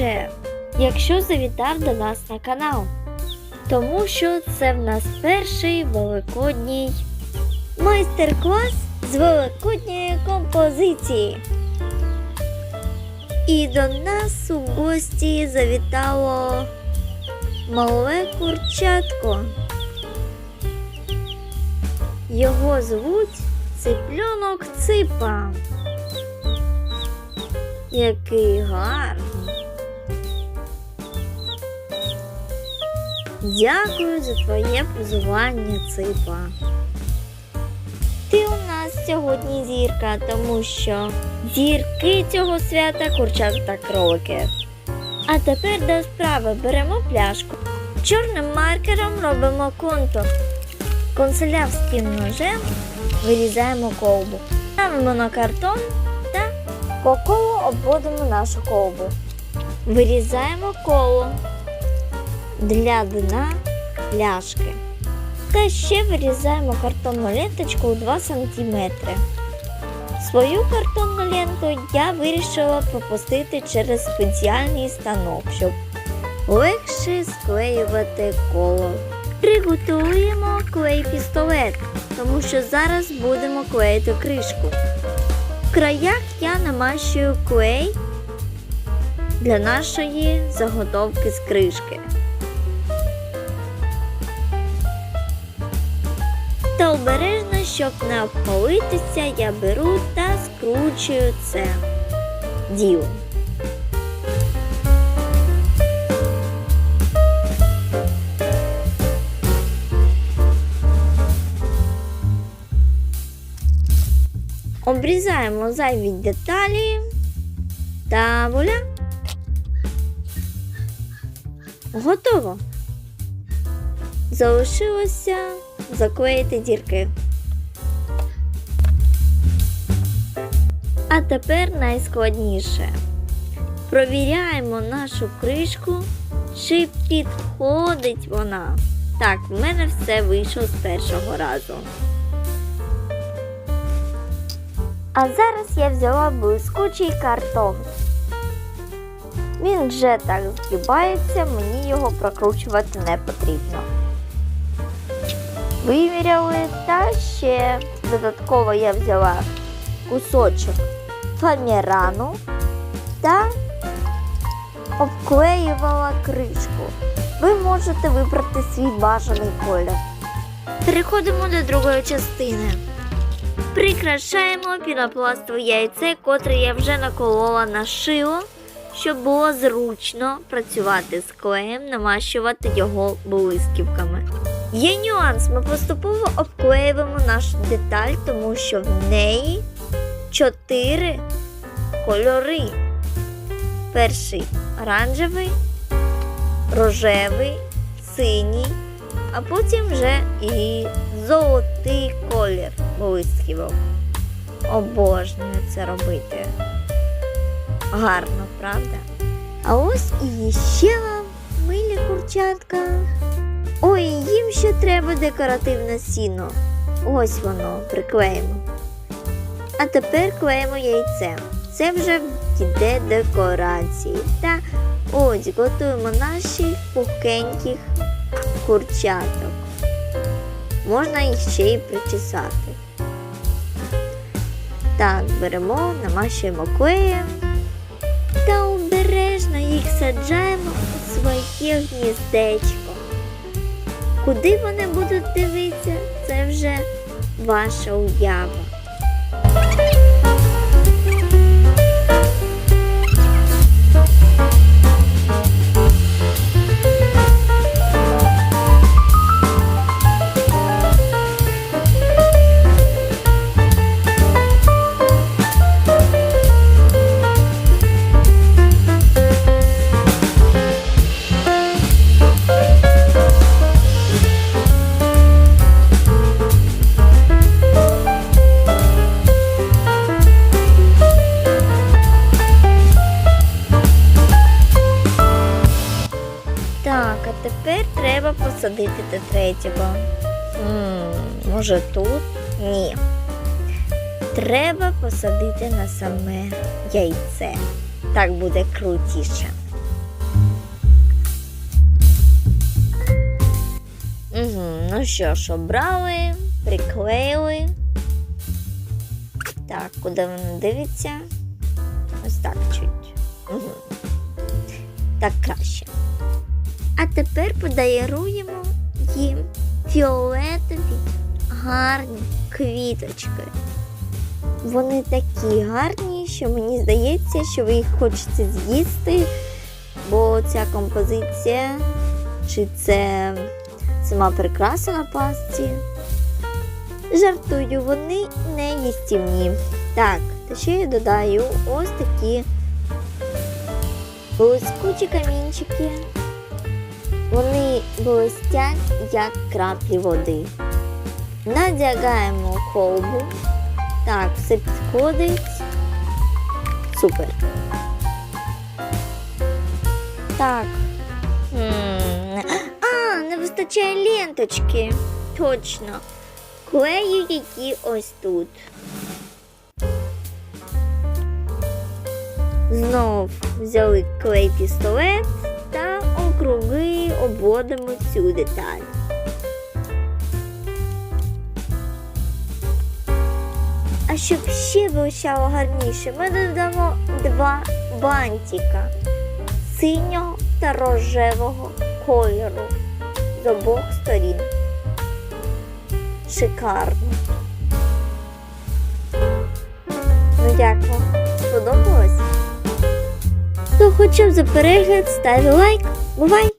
вже, якщо завітав до нас на канал. Тому що це в нас перший великодній майстер-клас з великодньої композиції. І до нас у гості завітало мале курчатко. Його звуть Цыпленок Ципа. Який гарний. Дякую за твоє позування, Ципа. Ти у нас сьогодні зірка, тому що зірки цього свята курчат та кролики. А тепер до справи беремо пляшку. Чорним маркером робимо контур. Консулявським ножем вирізаємо колбу. Ставимо на картон та по обводимо нашу колбу. Вирізаємо коло для дна пляшки. Та ще вирізаємо картонну ленточку у 2 см. Свою картонну ленту я вирішила пропустити через спеціальний станок, щоб легше склеювати коло. Приготуємо клей пістолет, тому що зараз будемо клеїти кришку. В краях я намащую клей для нашої заготовки з кришки. Та обережно, щоб не обпалитися, я беру та скручую це діло. Обрізаємо зайві деталі та вуаля. Готово. Залишилося заклеїти дірки. А тепер найскладніше. Провіряємо нашу кришку, чи підходить вона. Так, в мене все вийшло з першого разу. А зараз я взяла блискучий картон. Він вже так згибається, мені його прокручувати не потрібно. Виміряли та ще додатково я взяла кусочок фанерану та обклеювала кришку. Ви можете вибрати свій бажаний колір. Переходимо до другої частини. Прикрашаємо пінопластове яйце, котре я вже наколола на шило, щоб було зручно працювати з клеєм, намащувати його блисківками. Є нюанс, ми поступово обклеюємо нашу деталь, тому що в неї чотири кольори. Перший оранжевий, рожевий, синій, а потім вже і золотий колір блисківок. Обожнюю це робити. Гарно, правда? А ось і ще вам милі курчатка. Ще треба декоративне сіно. Ось воно, приклеїмо. А тепер клеїмо яйце. Це вже йде декорації. Та ось готуємо наших пухкеньких курчаток. Можна їх ще й причесати. Так, беремо, намащуємо клеєм та обережно їх саджаємо у своє гніздечко. Куди вони будуть дивитися, це вже ваша уява. посадити до третього? М -м, може тут? Ні. Треба посадити на саме яйце. Так буде крутіше. Угу, Ну що ж, обрали, приклеїли. Так, куди воно дивиться? Ось так чуть. Угу. Так краще. А тепер подаруємо їм фіолетові гарні квіточки. Вони такі гарні, що мені здається, що ви їх хочете з'їсти, бо ця композиція, чи це сама прикраса на пасці. Жартую, вони не їстівні. Так, та ще я додаю ось такі блискучі камінчики. Вони блистять, як краплі води. Надягаємо колбу. Так, все підходить. Супер. Так. А, не вистачає ленточки. Точно. Клею які ось тут. Знов взяли клей пістолет та округи обводимо цю деталь. А щоб ще виглядало гарніше, ми додамо два бантика синього та рожевого кольору з обох сторін. Шикарно. Ну як вам? Сподобалось? То хоча б за перегляд став лайк. Бувай!